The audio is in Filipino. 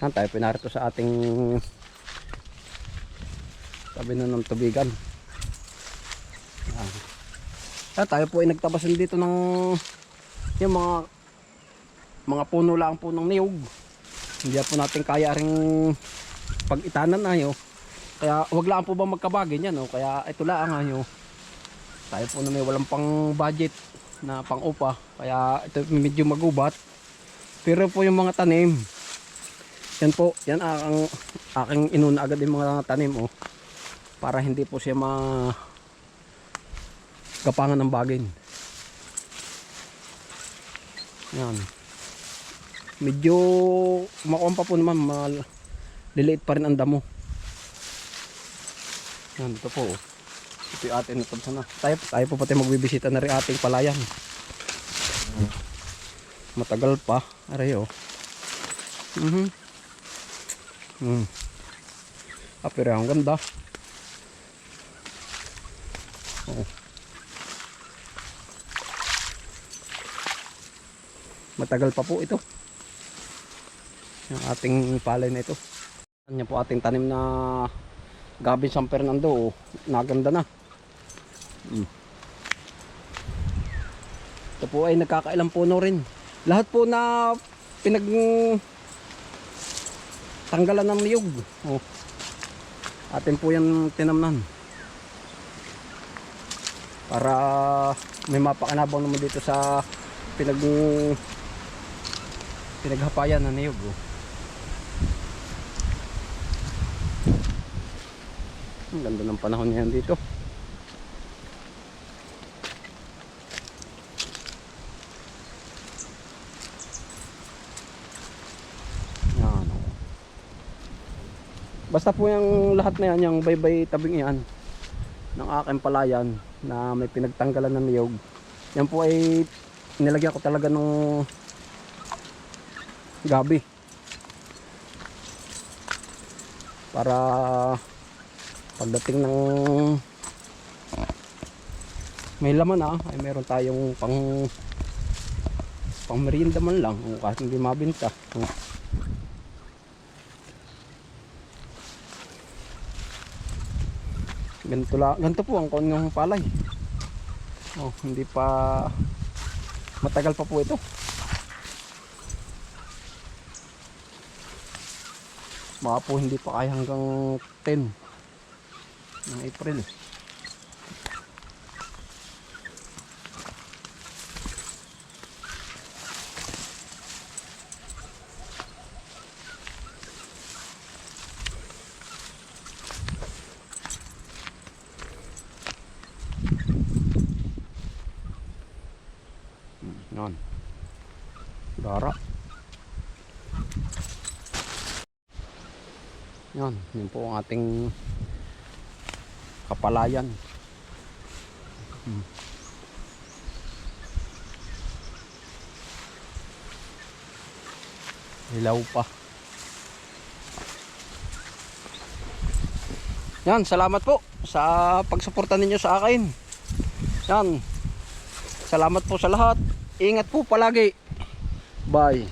Yan tayo pinarito sa ating tabi na ng tubigan. Yan. Yan, tayo po ay nagtabasan dito ng yung mga mga puno lang po ng niyog. Hindi po natin kaya ring pag-itanan na yun. Kaya wag lang po ba magkabagay niyan, no? Kaya ito lang ang ano. Tayo po na may walang pang budget na pang upa. Kaya ito medyo magubat. Pero po yung mga tanim, yan po, yan ang aking inuna agad yung mga tanim oh. Para hindi po siya ma gapangan ng bagin. Yan. Medyo makuha pa po naman, mal liliit pa rin ang damo. Yan, ito po. oh. Ito yung ating napunta na. Tayo, tayo po pati magbibisita na rin ating palayan. Matagal pa. Aray oh. Mhm. Mm. Ah, pero ang ganda. Oh. Matagal pa po ito. Yung ating palay na ito. Yan po ating tanim na Gabin San Fernando. Oh. Naganda na. Mm. Ito po ay nagkakailang puno rin. Lahat po na pinag tanggalan ng niyog. Oh. Atin po yan tinamnan. Para may mapakanabang naman dito sa pinag pinaghapayan ng niyog. Oh. Ang ganda ng panahon ngayon dito. Basta po yung lahat na yan, yung baybay tabing yan ng aking palayan na may pinagtanggalan ng niyog. Yan po ay nilagyan ko talaga ng gabi. Para pagdating ng may laman ah, ay meron tayong pang pang merienda man lang kahit hindi mabinta. Ganito, la, ganito po ang kanyang palay. Oh, hindi pa matagal pa po ito. Baka po hindi pa kaya hanggang 10 ng April. Yan. Gara. Yan, yun po ang ating kapalayan. Hmm. Hilaw pa. Yan, salamat po sa pagsuporta ninyo sa akin. Yan. Salamat po sa lahat. Ingat po palagi. Bye.